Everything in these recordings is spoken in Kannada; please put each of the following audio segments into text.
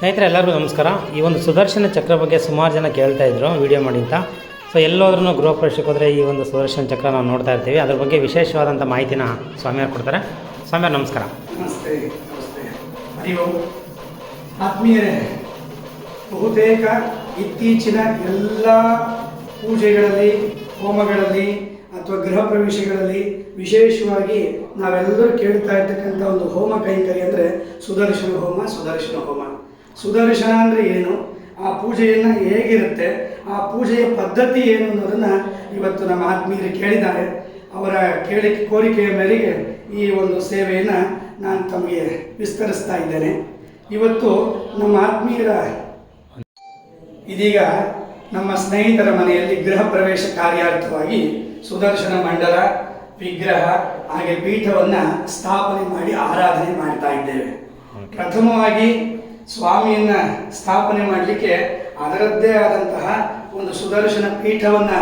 ಸ್ನೇಹಿತರೆ, ಎಲ್ಲರಿಗೂ ನಮಸ್ಕಾರ. ಈ ಒಂದು ಸುದರ್ಶನ ಚಕ್ರ ಬಗ್ಗೆ ಸುಮಾರು ಜನ ಕೇಳ್ತಾ ಇದ್ರು ವಿಡಿಯೋ ಮಾಡಿ ಅಂತ. ಸೊ ಎಲ್ಲೋದ್ರೂ ಗೃಹ ಪ್ರವೇಶಕ್ಕೆ ಹೋದರೆ ಈ ಒಂದು ಸುದರ್ಶನ ಚಕ್ರ ನಾವು ನೋಡ್ತಾ ಇರ್ತೀವಿ. ಅದ್ರ ಬಗ್ಗೆ ವಿಶೇಷವಾದಂಥ ಮಾಹಿತಿನ ಸ್ವಾಮಿಯವ್ರು ಕೊಡ್ತಾರೆ. ಸ್ವಾಮಿಯವ್ರು, ನಮಸ್ಕಾರ. ನಮಸ್ತೆ ನಮಸ್ತೆ. ಆತ್ಮೀಯರೇ, ಬಹುತೇಕ ಇತ್ತೀಚಿನ ಎಲ್ಲ ಪೂಜೆಗಳಲ್ಲಿ, ಹೋಮಗಳಲ್ಲಿ ಅಥವಾ ಗೃಹ ಪ್ರವೇಶಗಳಲ್ಲಿ ವಿಶೇಷವಾಗಿ ನಾವೆಲ್ಲರೂ ಕೇಳ್ತಾ ಇರ್ತಕ್ಕಂಥ ಒಂದು ಹೋಮ ಕೈಂಕರ್ಯ ಅಂದರೆ ಸುದರ್ಶನ ಹೋಮ ಸುದರ್ಶನ ಹೋಮ. ಸುದರ್ಶನ ಅಂದರೆ ಏನು? ಆ ಪೂಜೆಯನ್ನು ಹೇಗಿರುತ್ತೆ? ಆ ಪೂಜೆಯ ಪದ್ಧತಿ ಏನು ಅನ್ನೋದನ್ನು ಇವತ್ತು ನಮ್ಮ ಆತ್ಮೀಯರು ಕೇಳಿದ್ದಾರೆ. ಅವರ ಕೇಳಿ, ಕೋರಿಕೆಯ ಮೇರೆಗೆ ಈ ಒಂದು ಸೇವೆಯನ್ನು ನಾನು ತಮಗೆ ವಿಸ್ತರಿಸ್ತಾ ಇದ್ದೇನೆ. ಇವತ್ತು ನಮ್ಮ ಆತ್ಮೀಯರ ಇದೀಗ ನಮ್ಮ ಸ್ನೇಹಿತರ ಮನೆಯಲ್ಲಿ ಗೃಹ ಪ್ರವೇಶ ಕಾರ್ಯಾರ್ಥವಾಗಿ ಸುದರ್ಶನ ಮಂಡಲ, ವಿಗ್ರಹ, ಹಾಗೆ ಪೀಠವನ್ನು ಸ್ಥಾಪನೆ ಮಾಡಿ ಆರಾಧನೆ ಮಾಡ್ತಾ ಇದ್ದೇವೆ. ಪ್ರಥಮವಾಗಿ ಸ್ವಾಮಿಯನ್ನ ಸ್ಥಾಪನೆ ಮಾಡಲಿಕ್ಕೆ ಅದರದ್ದೇ ಆದಂತಹ ಒಂದು ಸುದರ್ಶನ ಪೀಠವನ್ನು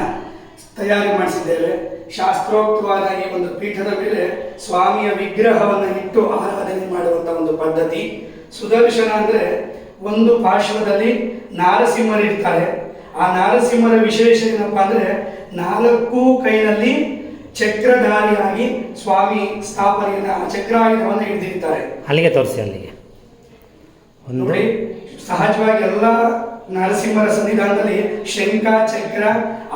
ತಯಾರಿ ಮಾಡಿಸಿದ್ದೇವೆ. ಶಾಸ್ತ್ರೋಕ್ತವಾದ ಈ ಒಂದು ಪೀಠದ ಮೇಲೆ ಸ್ವಾಮಿಯ ವಿಗ್ರಹವನ್ನು ಇಟ್ಟು ಆರಾಧನೆ ಮಾಡುವಂಥ ಒಂದು ಪದ್ಧತಿ. ಸುದರ್ಶನ ಅಂದರೆ ಒಂದು ಪಾರ್ಶ್ವದಲ್ಲಿ ನಾರಸಿಂಹರಿರ್ತಾರೆ ಆ ನಾರಸಿಂಹರ ವಿಶೇಷ ಏನಪ್ಪಾ ಅಂದರೆ ನಾಲ್ಕು ಕೈನಲ್ಲಿ ಚಕ್ರಧಾರಿಯಾಗಿ ಸ್ವಾಮಿ ಸ್ಥಾಪನೆಯನ್ನು, ಆ ಚಕ್ರಾಯುಧವನ್ನು ಹಿಡಿದಿರ್ತಾರೆ. ಅಲ್ಲಿಗೆ ತೋರಿಸಿ, ಅಲ್ಲಿಗೆ. ನೋಡಿ ಸಹಜವಾಗಿ ಎಲ್ಲ ನರಸಿಂಹರ ಸನ್ನಿಧಾನದಲ್ಲಿ ಶಂಕ ಚಕ್ರ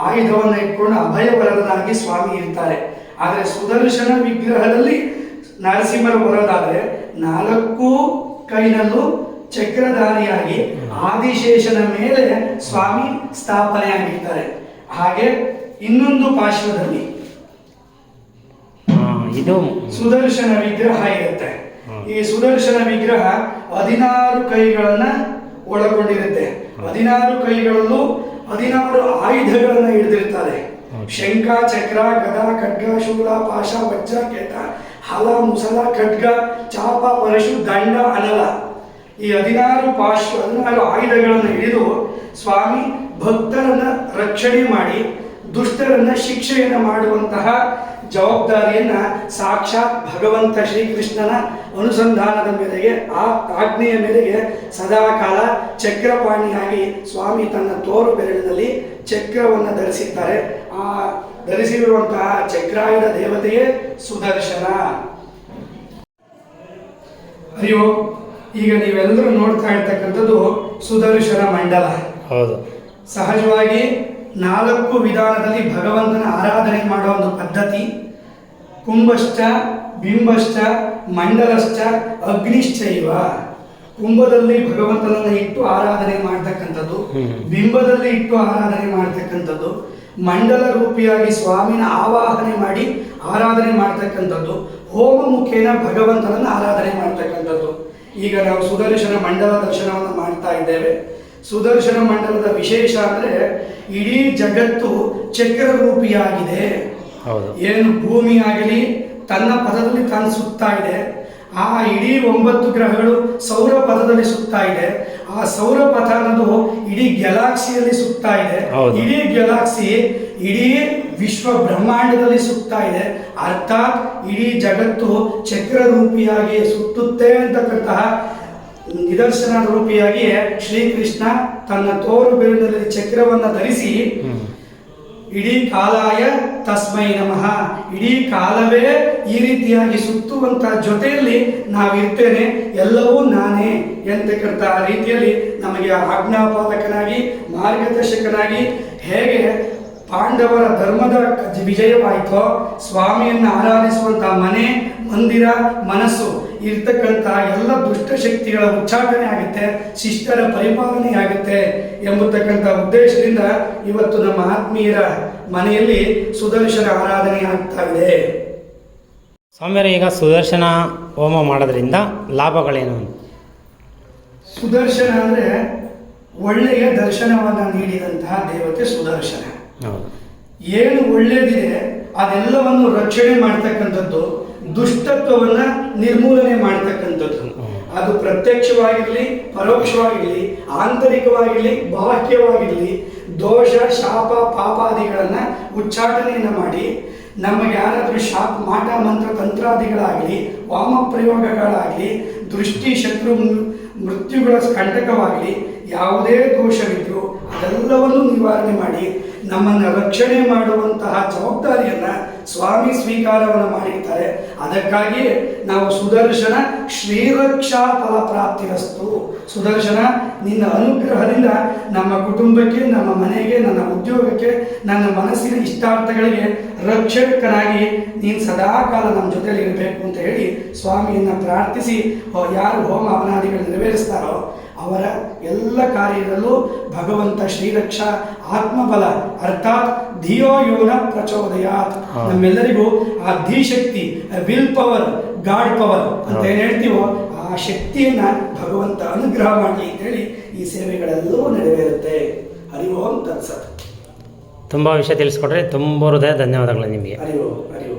ಆಯುಧವನ್ನು ಇಟ್ಕೊಂಡು ಅಭಯವರದನಾಗಿ ಸ್ವಾಮಿ ಇರ್ತಾರೆ. ಆದರೆ ಸುದರ್ಶನ ವಿಗ್ರಹದಲ್ಲಿ ನರಸಿಂಹರ ಬರೋದಾದ್ರೆ ನಾಲ್ಕು ಕೈನಲ್ಲೂ ಚಕ್ರಧಾರಿಯಾಗಿ ಆದಿಶೇಷನ ಮೇಲೆ ಸ್ವಾಮಿ ಸ್ಥಾಪನೆಯಾಗಿರ್ತಾರೆ ಹಾಗೆ ಇನ್ನೊಂದು ಪಾರ್ಶ್ವದಲ್ಲಿ. ಇದು ಸುದರ್ಶನ ವಿಗ್ರಹ ಇರುತ್ತೆ. ಈ ಸುದರ್ಶನ ವಿಗ್ರಹ ಹದಿನಾರು ಕೈಗಳನ್ನ ಒಳಗೊಂಡಿರುತ್ತೆ. ಹದಿನಾರು ಕೈಗಳಲ್ಲೂ ಹದಿನಾರು ಆಯುಧಗಳನ್ನ ಹಿಡಿದಿರ್ತಾರೆ. ಶಂಖ ಚಕ್ರ ಗದಾ ಖಡ್ಗ ಶೂಲ ಪಾಶ ವಜ್ರ ಕೇತ ಹಲ ಮುಸಲ ಖಡ್ಗ ಚಾಪ ಪರಶು ದಂಡ ಅನಲ. ಈ ಹದಿನಾರು ಪಾಶ ಹದಿನಾರು ಆಯುಧಗಳನ್ನು ಹಿಡಿದು ಸ್ವಾಮಿ ಭಕ್ತರನ್ನ ರಕ್ಷಣೆ ಮಾಡಿ ದುಷ್ಟರನ್ನ ಶಿಕ್ಷೆಯನ್ನು ಮಾಡುವಂತಹ ಜವಾಬ್ದಾರಿಯನ್ನ ಸಾಕ್ಷಾತ್ ಭಗವಂತ ಶ್ರೀಕೃಷ್ಣನ ಅನುಸಂಧಾನದ ಮೇರೆಗೆ ಆ ಆಜ್ಞೆಯ ಮೇರೆಗೆ ಸದಾಕಾಲ ಚಕ್ರಪಾಣಿಯಾಗಿ ಸ್ವಾಮಿ ತನ್ನ ತೋರು ಬೆರಳಿನಲ್ಲಿ ಚಕ್ರವನ್ನು ಧರಿಸಿದ್ದಾರೆ. ಆ ಧರಿಸಿರುವಂತಹ ಚಕ್ರಾಯುಧ ದೇವತೆಯೇ ಸುದರ್ಶನ. ಅಯ್ಯೋ ಈಗ ನೀವೆಲ್ಲರೂ ನೋಡ್ತಾ ಇರ್ತಕ್ಕಂಥದ್ದು ಸುದರ್ಶನ ಮಂಡಲ. ಹೌದು. ಸಹಜವಾಗಿ ನಾಲ್ಕು ವಿಧಾನದಲ್ಲಿ ಭಗವಂತನ ಆರಾಧನೆ ಮಾಡೋ ಒಂದು ಪದ್ಧತಿ. ಕುಂಭಶ್ಚ ಬಿಂಬಶ್ಚ ಮಂಡಲಶ್ಚ ಅಗ್ನಿಶ್ಚೈವ. ಕುಂಭದಲ್ಲಿ ಭಗವಂತನನ್ನ ಇಟ್ಟು ಆರಾಧನೆ ಮಾಡ್ತಕ್ಕಂಥದ್ದು. ಬಿಂಬದಲ್ಲಿ ಇಟ್ಟು ಆರಾಧನೆ ಮಾಡ್ತಕ್ಕಂಥದ್ದು. ಮಂಡಲ ರೂಪಿಯಾಗಿ ಸ್ವಾಮಿನ ಆವಾಹನೆ ಮಾಡಿ ಆರಾಧನೆ ಮಾಡ್ತಕ್ಕಂಥದ್ದು. ಹೋಮ ಮುಖೇನ ಭಗವಂತನನ್ನ ಆರಾಧನೆ ಮಾಡ್ತಕ್ಕಂಥದ್ದು. ಈಗ ನಾವು ಸುದರ್ಶನ ಮಂಡಲ ದರ್ಶನವನ್ನು ಮಾಡ್ತಾ ಇದ್ದೇವೆ. ಸುದರ್ಶನ ಮಂಡಲದ ವಿಶೇಷ ಅಂದ್ರೆ ಇಡೀ ಜಗತ್ತು ಚಕ್ರ ರೂಪಿಯಾಗಿದೆ ಏನು ಭೂಮಿ ಆಗಲಿ ತನ್ನ ಪದದಲ್ಲಿ ತಾನು ಸುತ್ತಾ ಇದೆ. ಆ ಇಡೀ ಒಂಬತ್ತು ಗ್ರಹಗಳು ಸೌರ ಪಥದಲ್ಲಿ ಸುತ್ತಾ ಇದೆ. ಆ ಸೌರ ಪಥ ಅನ್ನೋದು ಇಡೀ ಗ್ಯಾಲಾಕ್ಸಿಯಲ್ಲಿ ಸುತ್ತಾ ಇದೆ. ಇಡೀ ಗ್ಯಾಲಾಕ್ಸಿ ಇಡೀ ವಿಶ್ವ ಬ್ರಹ್ಮಾಂಡದಲ್ಲಿ ಸುತ್ತಾ ಇದೆ. ಅರ್ಥಾತ್ ಇಡೀ ಜಗತ್ತು ಚಕ್ರ ರೂಪಿಯಾಗಿ ಸುತ್ತುತ್ತೆ ಅಂತಕ್ಕಂತಹ ನಿದರ್ಶನ ರೂಪಿಯಾಗಿ ಶ್ರೀಕೃಷ್ಣ ತನ್ನ ತೋರು ಬೆರಳಿನಲ್ಲಿ ಚಕ್ರವನ್ನು ಧರಿಸಿ. ಇಡೀ ಕಾಲಾಯ ತಸ್ಮೈ ನಮಃ ಇಡೀ ಕಾಲವೇ ಈ ರೀತಿಯಾಗಿ ಸುತ್ತುವಂತ ಜೊತೆಯಲ್ಲಿ ನಾವಿರ್ತೇನೆ ಎಲ್ಲವೂ ನಾನೇ ಎಂತಕ್ಕಂಥ ರೀತಿಯಲ್ಲಿ ನಮಗೆ ಆಜ್ಞಾಪಾಲಕನಾಗಿ ಮಾರ್ಗದರ್ಶಕನಾಗಿ ಹೇಗೆ ಪಾಂಡವರ ಧರ್ಮದ ವಿಜಯವಾಯಿತೋ ಸ್ವಾಮಿಯನ್ನು ಆರಾಧಿಸುವಂತಹ ಮನೆ ಮಂದಿರ ಮನಸ್ಸು ಇರ್ತಕ್ಕಂಥ ಎಲ್ಲ ದುಷ್ಟಶಕ್ತಿಗಳ ಉಚ್ಚಾಟನೆ ಆಗುತ್ತೆ ಶಿಷ್ಟರ ಪರಿಪಾಲನೆ ಆಗುತ್ತೆ ಎಂಬತಕ್ಕಂಥ ಉದ್ದೇಶದಿಂದ ಇವತ್ತು ನಮ್ಮ ಆತ್ಮೀಯರ ಮನೆಯಲ್ಲಿ ಸುದರ್ಶನ ಆರಾಧನೆ ಆಗ್ತಾ ಇದೆ. ಸ್ವಾಮಿಯರ ಈಗ ಸುದರ್ಶನ ಹೋಮ ಮಾಡೋದ್ರಿಂದ ಲಾಭಗಳೇನು? ಸುದರ್ಶನ ಅಂದ್ರೆ ಒಳ್ಳೆಯ ದರ್ಶನವನ್ನು ನೀಡಿದಂತಹ ದೇವತೆ ಸುದರ್ಶನ. ಏನು ಒಳ್ಳೆಯದಿದೆ ಅದೆಲ್ಲವನ್ನು ರಕ್ಷಣೆ ಮಾಡ್ತಕ್ಕಂಥದ್ದು ದುಷ್ಟತ್ವವನ್ನ ನಿರ್ಮೂಲನೆ ಮಾಡ್ತಕ್ಕಂಥದ್ದು. ಅದು ಪ್ರತ್ಯಕ್ಷವಾಗಿರಲಿ ಪರೋಕ್ಷವಾಗಿರಲಿ ಆಂತರಿಕವಾಗಿರಲಿ ಬಾಹ್ಯವಾಗಿರಲಿ ದೋಷ ಶಾಪ ಪಾಪಾದಿಗಳನ್ನ ಉಚ್ಚಾಟನೆಯನ್ನು ಮಾಡಿ ನಮಗೆ ಯಾರಾದರೂ ಶಾಪ ಮಾಟ ಮಂತ್ರ ತಂತ್ರಾದಿಗಳಾಗಲಿ ವಾಮ ಪ್ರಯೋಗಗಳಾಗಲಿ ದೃಷ್ಟಿ ಶತ್ರು ಮೃತ್ಯುಗಳ ಕಂಟಕವಾಗಲಿ ಯಾವುದೇ ದೋಷವಿದ್ರೂ ಅದೆಲ್ಲವನ್ನು ನಿವಾರಣೆ ಮಾಡಿ ನಮ್ಮನ್ನು ರಕ್ಷಣೆ ಮಾಡುವಂತಹ ಜವಾಬ್ದಾರಿಯನ್ನ ಸ್ವಾಮಿ ಸ್ವೀಕಾರವನ್ನು ಮಾಡಿರ್ತಾರೆ ಅದಕ್ಕಾಗಿ ನಾವು ಸುದರ್ಶನ ಶ್ರೀರಕ್ಷಾ ಫಲ ಪ್ರಾಪ್ತಿರಸ್ತು ಸುದರ್ಶನ, ನಿನ್ನ ಅನುಗ್ರಹದಿಂದ ನಮ್ಮ ಕುಟುಂಬಕ್ಕೆ, ನಮ್ಮ ಮನೆಗೆ, ನನ್ನ ಉದ್ಯೋಗಕ್ಕೆ, ನನ್ನ ಮನಸ್ಸಿನ ಇಷ್ಟಾರ್ಥಗಳಿಗೆ ರಕ್ಷಕನಾಗಿ ನೀನು ಸದಾಕಾಲ ನಮ್ಮ ಜೊತೆಯಲ್ಲಿ ಇರಬೇಕು ಅಂತ ಹೇಳಿ ಸ್ವಾಮಿಯನ್ನು ಪ್ರಾರ್ಥಿಸಿ, ಯಾರು ಹೋಮ ಅವನಾದಿಗಳು ನೆರವೇರಿಸ್ತಾರೋ ಅವರ ಎಲ್ಲ ಕಾರ್ಯದಲ್ಲೂ ಭಗವಂತ ಶ್ರೀರಕ್ಷ ಆತ್ಮಬಲ ಅರ್ಥಾತ್ ಧಿಯೋ ಯೋನ ಪ್ರಚೋದಯಾತ್. ನಮ್ಮೆಲ್ಲರಿಗೂ ಆ ಧೀಶಕ್ತಿ ವಿಲ್ ಪವರ್ ಗಾಡ್ ಪವರ್ ಅಂತ ಏನು ಹೇಳ್ತೀವೋ ಆ ಶಕ್ತಿಯನ್ನ ಭಗವಂತ ಅನುಗ್ರಹ ಮಾಡಲಿ ಅಂತೇಳಿ ಈ ಸೇವೆಗಳೆಲ್ಲವೂ ನೆರವೇರುತ್ತೆ. ಹರಿವೋ ಅಂತ ತುಂಬಾ ವಿಷಯ ತಿಳಿಸ್ಕೊಟ್ರೆ. ತುಂಬ ಹೃದಯ ಧನ್ಯವಾದಗಳು ನಿಮಗೆ. ಹರಿವೋ ಹರಿವೋ